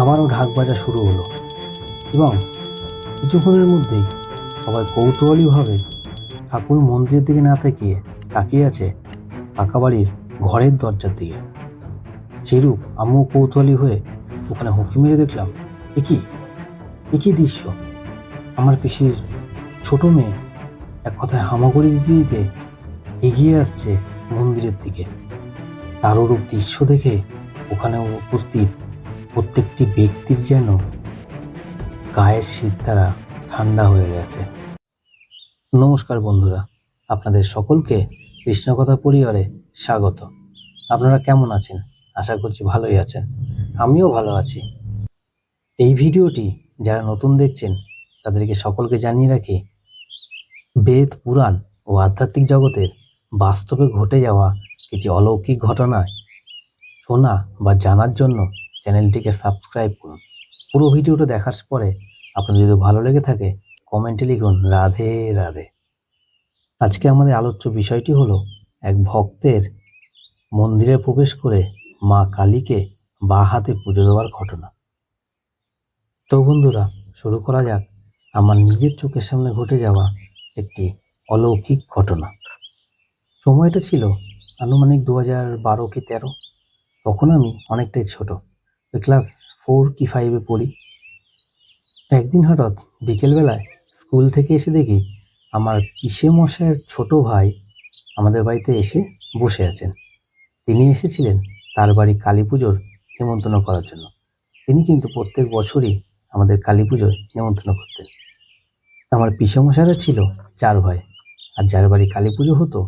আবারও ঢাক বাজা শুরু হলো এবং কিছুক্ষণের মধ্যেই সবাই কৌতূহলীভাবে ঠাকুর মন্দিরের দিকে না তাকিয়ে তাকিয়ে আছে কাকা বাড়ির ঘরের দরজার দিকে। সেরূপ আমিও কৌতূহলী হয়ে ওখানে হুঁকি মেরে দেখলাম একই একই দৃশ্য? আমার পিসির ছোট মেয়ে এক কথায় হামাগুড়ি দিতে দিতে এগিয়ে আসছে মন্দিরের দিকে। তার ওরূপ দৃশ্য দেখে ওখানে উপস্থিত প্রত্যেকটি ব্যক্তির যেন গায়ের শীত দ্বারা ঠান্ডা হয়ে গেছে। নমস্কার বন্ধুরা, আপনাদের সকলকে কৃষ্ণকথা পরিবারে স্বাগত। আপনারা কেমন আছেন? আশা করছি ভালোই আছেন। আমিও ভালো আছি। এই ভিডিওটি যারা নতুন দেখছেন, তাদেরকে সকলকে জানিয়ে রাখি, বেদ, পুরাণ ও আধ্যাত্মিক জগতের বাস্তবে ঘটে যাওয়া কিছু অলৌকিক ঘটনায় শোনা বা জানার জন্য চ্যানেলটিকে সাবস্ক্রাইব করুন। পুরো ভিডিওটা দেখার পরে আপনার যদি ভালো লেগে থাকে, কমেন্টে লিখুন, রাধে রাধে। আজকে আমাদের আলোচ্য বিষয়টি হলো, এক ভক্তের মন্দিরে প্রবেশ করে মা কালীকে বা হাতে পুজো দেওয়ার ঘটনা। তো বন্ধুরা, শুরু করা যাক। আমার নিজের চোখের সামনে ঘটে যাওয়া একটি অলৌকিক ঘটনা। সময়টা ছিল আনুমানিক দু হাজার বারো কি তেরো। তখন আমি অনেকটাই ছোট। ক্লাস ফোর কি ফাইভে পড়ি। একদিন হঠাৎ বিকেলবেলায় স্কুল থেকে এসে দেখি আমার পিসে মশাইয়ের ছোট ভাই আমাদের বাড়িতে এসে বসে আছেন। তিনি এসেছিলেন তার বাড়ি কালী পুজোর নিমন্ত্রণ করার জন্য। তিনি কিন্তু প্রত্যেক বছরই আমাদের কালী পুজোয় নিমন্ত্রণ করতেন। আমার পিসে মশাইরা ছিল চার ভাই আর যার বাড়ি কালী পুজো হতো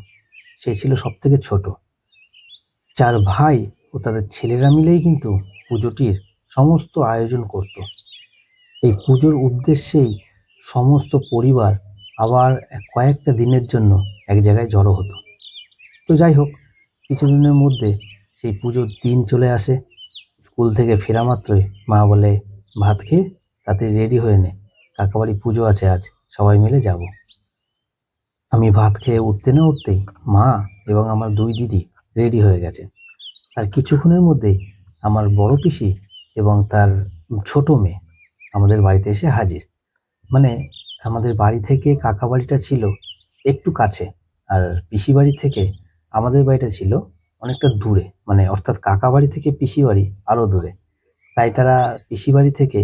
সে ছিল সব থেকে ছোট। চার ভাই ও তাদের ছেলেরা মিলেই কিন্তু পুজোটির সমস্ত আয়োজন করত। এই পুজোর উদ্দেশ্যেই সমস্ত পরিবার আবার কয়েকটা দিনের জন্য এক জায়গায় জড়ো হতো। তো যাই হোক, কিছুদিনের মধ্যে সেই পুজোর দিন চলে আসে। স্কুল থেকে ফেরা মাত্রই মা বলে, ভাত খেয়ে তাতে রেডি হয়ে নে। কাকাবাড়ি পুজো আছে আজ, সবাই মিলে যাব। আমি ভাত খেয়ে উঠতে না উঠতেই মা এবং আমার দুই দিদি রেডি হয়ে গেছে। আর কিছুক্ষণের মধ্যেই আমার বড় পিসি এবং তার ছোট মেয়ে আমাদের বাড়িতে এসে হাজির। মানে আমাদের বাড়ি থেকে কাকা বাড়িটা ছিল একটু কাছে আর পিসি বাড়ি থেকে আমাদের বাড়িটা ছিল অনেকটা দূরে। মানে অর্থাৎ কাকা বাড়ি থেকে পিসি বাড়ি আরও দূরে। তাই তারা পিসি বাড়ি থেকে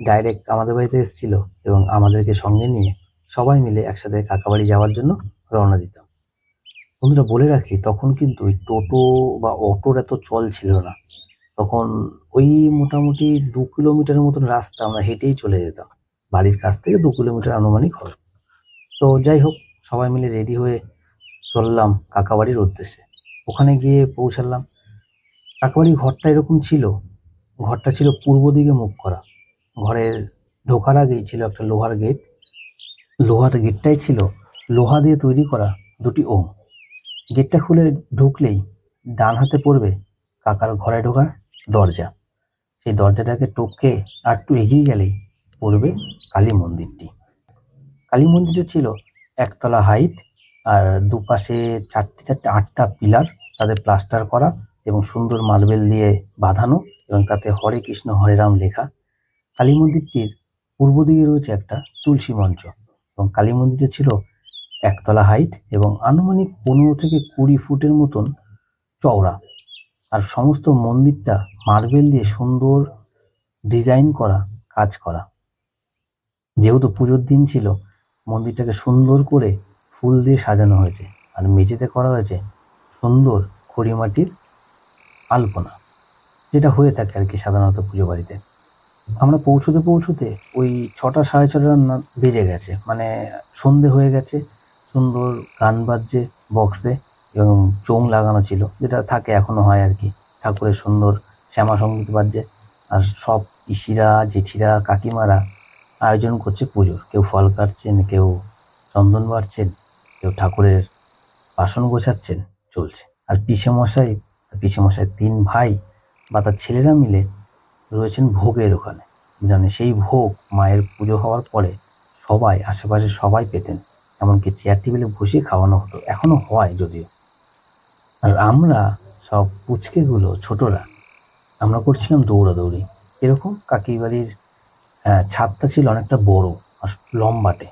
ডাইরেক্ট আমাদের বাড়িতে এসেছিল এবং আমাদেরকে সঙ্গে নিয়ে সবাই মিলে একসাথে কাকা বাড়ি যাওয়ার জন্য রওনা দিতাম। বন্ধুরা বলে রাখি, তখন কিন্তু ওই টোটো বা অটোর এত চল ছিল না। তখন ওই মোটামুটি দু কিলোমিটারের মতন রাস্তা আমরা হেঁটেই চলে যেতাম। বাড়ির কাছ থেকে দু কিলোমিটার আনুমানিক হবে তো যাই হোক, সবাই মিলে রেডি হয়ে চললাম কাকাবাড়ির উদ্দেশ্যে। ওখানে গিয়ে পৌঁছালাম। কাকাবাড়ির ঘরটা এরকম ছিল। ঘরটা ছিল পূর্ব দিকে মুখ করা। ঘরের ঢোকার আগেই ছিল একটা লোহার গেট। লোহার গেটটাই ছিল। লোহা দিয়ে তৈরি করা দুটি ওম। গেটটা খুলে ঢুকলেই ডান হাতে পড়বে কাকার ঘরে ঢোকার দরজা। সেই দরজাটাকে টপকে আর একটু এগিয়ে গেলেই পড়বে কালী মন্দিরটি। কালী মন্দিরটা ছিল একতলা হাইট আর দুপাশে চারটে চারটে আটটা পিলার তাদের প্লাস্টার করা এবং সুন্দর মার্বেল দিয়ে বাঁধানো এবং তাতে হরে কৃষ্ণ, হরে রাম লেখা। কালী মন্দিরটির পূর্ব দিকে রয়েছে একটা তুলসী মঞ্চ এবং কালী মন্দিরটা ছিল একতলা হাইট এবং আনুমানিক পনেরো থেকে কুড়ি ফুটের মতন চওড়া। আর সমস্ত মন্দিরটা মার্বেল দিয়ে সুন্দর ডিজাইন করা, কাজ করা। যেহেতু পুজোর দিন ছিল, মন্দিরটাকে সুন্দর করে ফুল দিয়ে সাজানো হয়েছে আর মেঝেতে করা হয়েছে সুন্দর খড়িমাটির আলপনা, যেটা হয়ে থাকে আর কি সাধারণত পুজো বাড়িতে। আমরা পৌঁছতে পৌঁছতে ওই ছটা সাড়ে ছটা বেজে গেছে মানে সন্ধে হয়ে গেছে। সুন্দর গান বাজছে বক্সে এবং চোং লাগানো ছিল, যেটা থাকে এখনও হয় আর কি। ঠাকুরের সুন্দর শ্যামা সংগীত বাজছে আর সব পিসিরা, জেঠিরা, কাকিমারা আয়োজন করছে পুজোর। কেউ ফল কাটছেন, কেউ চন্দন বাড়ছেন, কেউ ঠাকুরের বাসন গোছাচ্ছেন, চলছে। আর পিসে মশাই পিসে মশাই তিন ভাই বা তার ছেলেরা মিলে রয়েছেন ভোগের ওখানে। জানে সেই ভোগ মায়ের পুজো হওয়ার পরে সবাই, আশেপাশে সবাই পেতেন। এমনকি চেয়ার টেবিলে বসে খাওয়ানো হতো, এখনও হয় যদিও। আর আমরা সব পুচকেগুলো, ছোটরা, আমরা করছিলাম দৌড়াদৌড়ি। এরকম কাকির বাড়ির ছাদটা ছিল অনেকটা বড় লম্বাটে।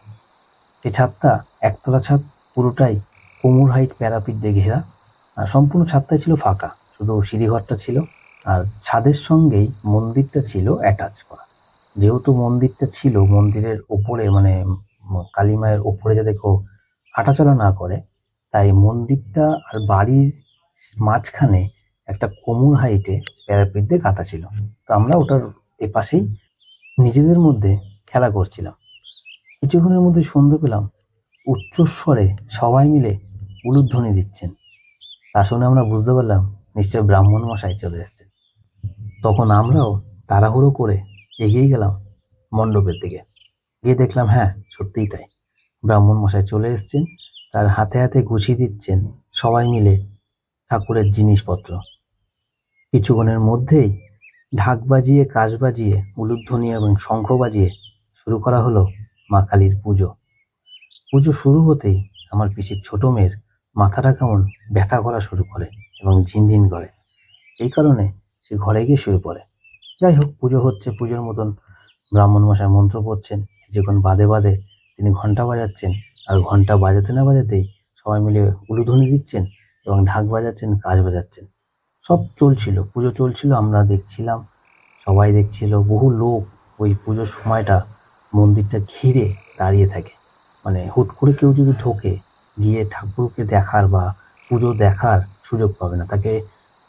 এই ছাদটা একতলা ছাদ, পুরোটাই কোমর হাইট প্যারাপিট দিয়ে ঘেরা সম্পূর্ণ ছাদটাই ছিল ফাঁকা। শুধু সিঁড়িঘরটা ছিল, আর ছাদের সঙ্গেই মন্দিরটা ছিল অ্যাটাচ করা। যেহেতু মন্দিরটা ছিল মন্দিরের ওপরে মানে উম কালী মায়ের ওপরে যাতে কেউ হাঁটাচলা না করে, তাই মন্দিরটা আর বাড়ির মাঝখানে একটা কোমর হাইটে প্যারাপিট দিয়ে গাঁথা ছিল। তো আমরা ওটার এপাশেই নিজেদের মধ্যে খেলা করছিলাম। কিছুক্ষণের মধ্যে শুনতে পেলাম, উচ্চস্বরে সবাই মিলে উলুধ্বনি দিচ্ছেন। তা শুনে আমরা বুঝতে পারলাম নিশ্চয় ব্রাহ্মণ মশাই চলে এসেছেন। তখন আমরাও তাড়াহুড়ো করে এগিয়ে গেলাম মণ্ডপের দিকে। গিয়ে দেখলাম হ্যাঁ সত্যিই তাই। ব্রাহ্মণ মশাই চলে এসছেন, তার হাতে হাতে গুছিয়ে দিচ্ছেন সবাই মিলে ঠাকুরের জিনিসপত্র। কিছুক্ষণের মধ্যেই ঢাক বাজিয়ে কাজ বাজিয়ে, উলুধ্বনি এবং শঙ্খ বাজিয়ে শুরু করা হলো মা কালীর পুজো। পুজো শুরু হতেই আমার পিসির ছোট মেয়ের মাথাটা কেমন ব্যথা করা শুরু করে এবং ঝিনঝিন করে। সেই কারণে সে ঘরে গিয়ে শুয়ে পড়ে। যাই হোক, পুজো হচ্ছে, পুজোর মতন ব্রাহ্মণ মশাই মন্ত্র পড়ছেন। কিছুক্ষণ বাদে বাদে তিনি ঘণ্টা বাজাচ্ছেন আর ঘণ্টা বাজাতে না বাজাতেই সবাই মিলে উলুধ্বনি দিচ্ছেন এবং ঢাক বাজাচ্ছেন, কাজ বাজাচ্ছেন। সব চলছিল, পুজো চলছিল, আমরা দেখছিলাম, সবাই দেখছিল, বহু লোক ওই পুজোর সময়টা মন্দিরটা ঘিরে দাঁড়িয়ে থাকে। মানে হুট করে কেউ যদি ঢোকে, গিয়ে ঠাকুরকে দেখার বা পুজো দেখার সুযোগ পাবে না। তাকে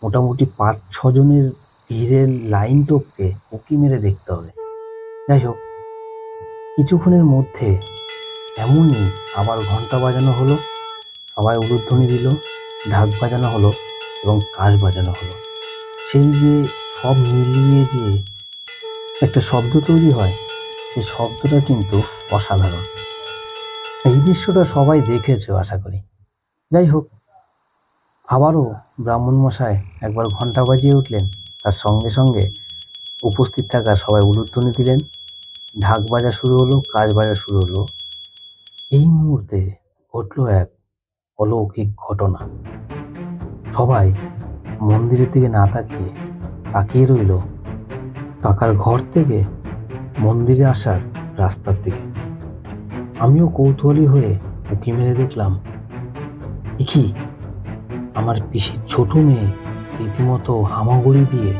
মোটামুটি পাঁচ ছজনের ভিড়ের লাইন টপকে উঁকি মেরে দেখতে হবে। যাই হোক কিছুক্ষণের মধ্যে এমনই আবার ঘণ্টা বাজানো হলো। সবাই উলুধ্বনি দিল, ঢাক বাজানো হলো এবং কাশ বাজানো হলো। সেই যে সব মিলিয়ে যে একটা শব্দ তৈরি হয় সেই শব্দটা কিন্তু অসাধারণ। এই দৃশ্যটা সবাই দেখেছ আশা করি। যাই হোক, আবারও ব্রাহ্মণ মশাই একবার ঘণ্টা বাজিয়ে উঠলেন। তার সঙ্গে সঙ্গে উপস্থিত থাকা সবাই উলুধ্বনি দিলেন। ঢাক বাজা শুরু হলো, কাজ বাজা শুরু হলো। এই মুহূর্তে ঘটলো এক অলৌকিক ঘটনা। সবাই মন্দিরের দিকে না তাকিয়ে তাকিয়ে রইল কাকার ঘর থেকে মন্দিরে আসার রাস্তার দিকে। আমিও কৌতূহলী হয়ে উঁকি মেরে দেখলাম কি আমার পিসির ছোট মেয়ে রীতিমতো হামাগুড়ি দিয়ে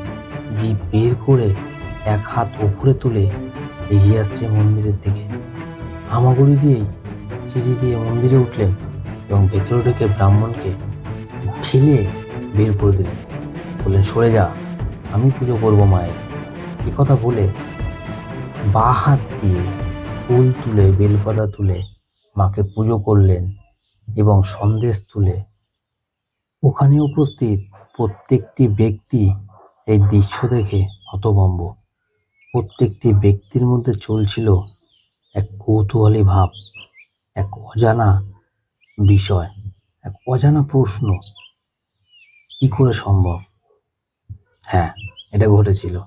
জিভ বের করে এক হাত উপরে তুলে এগিয়ে আসছে মন্দিরের দিকে। হামাগুড়ি দিয়েই সিঁড়ি দিয়ে মন্দিরে উঠলেন এবং ভেতরে ঢুকে ব্রাহ্মণকে ঠেলে বের করে দিলেন। বললেন, সরে যা, আমি পুজো করব মায়ের। এ কথা বলে বা হাত দিয়ে ফুল তুলে, বেলপাতা তুলে মাকে পুজো করলেন এবং সন্দেশ তুলে ওখানে উপস্থিত প্রত্যেকটি ব্যক্তি এই দৃশ্য দেখে হতভম্ব। প্রত্যেকটি ব্যক্তির মধ্যে চলছিল এক কৌতূহলী ভাব, এক অজানা বিষয়, এক অজানা প্রশ্ন। কি করে সম্ভব? হ্যাঁ এটা ঘটেছিল।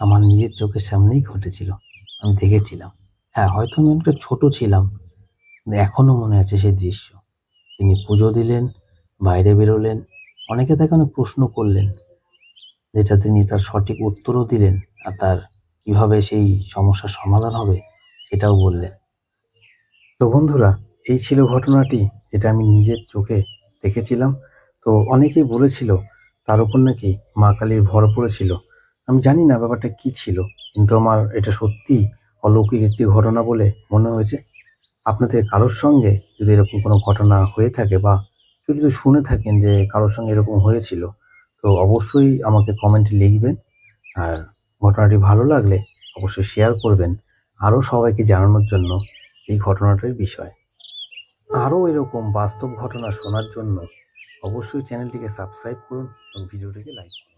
আমার নিজের চোখের সামনেই ঘটেছিল। আমি দেখেছিলাম। হ্যাঁ হয়তো আমি অনেকটা ছোটো ছিলাম এখনও মনে আছে সেই দৃশ্য। তিনি পুজো দিলেন, বাইরে বেরোলেন, অনেকে তাকে অনেক প্রশ্ন করলেন, যেটা তিনি তার সঠিক উত্তরও দিলেন আর তার কীভাবে সেই সমস্যার সমাধান হবে সেটাও বললেন তো বন্ধুরা, এই ছিল ঘটনাটি যেটা আমি নিজের চোখে দেখেছিলাম। তো অনেকেই বলেছিল, তার উপর নাকি মা কালীর ভর পড়েছিল? আমি জানি না ব্যাপারটা কি ছিল, কিন্তু আমার এটা সত্যি অলৌকিক একটি ঘটনা বলে মনে হয়েছে। আপনাদের কারোর সঙ্গে যদি এরকম কোনো ঘটনা হয়ে থাকে বা কেউ যদি শুনে থাকেন যে কারোর সঙ্গে এরকম হয়েছিল, তো অবশ্যই আমাকে কমেন্টে লিখবেন। আর ঘটনাটি ভালো লাগলে অবশ্যই শেয়ার করবেন আরও সবাইকে জানানোর জন্য এই ঘটনাটির বিষয়। আরও এরকম বাস্তব ঘটনা শোনার জন্য অবশ্যই চ্যানেলটিকে সাবস্ক্রাইব করুন এবং ভিডিওটিকে লাইক করুন।